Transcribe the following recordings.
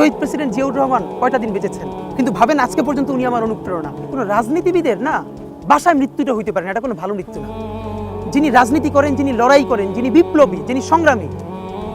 শহীদ president Ziaur Rahman কয়টা দিন বেঁচেছেন? কিন্তু ভাবেন আজকে পর্যন্ত উনি আমার অনুপ্রেরণা। কোনো রাজনীতিবিদের না বাসায় মৃত্যুটা হইতে পারে না, এটা কোনো ভালো মৃত্যু না। যিনি রাজনীতি করেন, যিনি লড়াই করেন, যিনি বিপ্লবী, যিনি সংগ্রামী,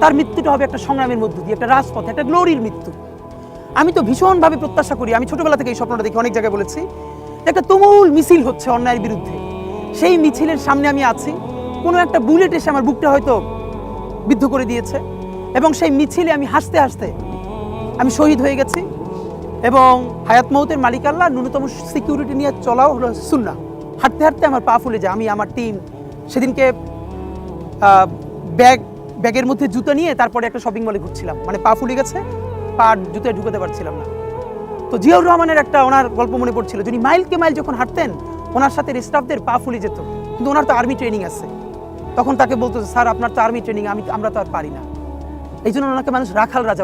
তার মৃত্যুটা হবে একটা সংগ্রামের মধ্য দিয়ে, একটা রাজপথে, একটা গ্লোরির মৃত্যু। আমি তো ভীষণভাবে প্রত্যাশা করি, আমি ছোটবেলা থেকে এই স্বপ্নটা দেখি অনেক জায়গায় বলেছি একটা তুমুল মিছিল হচ্ছে অন্যায়ের বিরুদ্ধে। সেই মিছিলের সামনে আমি আছি, কোনো একটা বুলেট এসে আমার বুকটা হয়তো বিদ্ধ করে দিয়েছে, এবং সেই মিছিলে আমি হাসতে হাসতে আমি শহীদ হয়ে গেছি এবং হায়াত মৌতের মালিক আল্লাহ, ন্যূনতম সিকিউরিটি নিয়ে চলাও হলো সুন্না হাঁটতে হাঁটতে আমার পা ফুলে যায়। আমি আমার টিম সেদিনকে ব্যাগ ব্যাগের মধ্যে জুতো নিয়ে তারপরে একটা শপিং মলে ঘুরছিলাম। মানে পা ফুলে গেছে, পা জুতোয় ঢুকাতে পারছিলাম না। তো জিয়াউর রহমানের একটা ওনার গল্প মনে পড়ছিল, যিনি মাইলকে মাইল যখন হাঁটতেন, ওনার সাথে স্টাফদের পা ফুলে যেত। কিন্তু ওনার তো আর্মি ট্রেনিং আছে। তখন তাকে বলতো স্যার, আপনার তো আর্মি ট্রেনিং আমি, আমরা তো আর পারি না। এই জন্য ওনাকে মানুষ রাখাল রাজা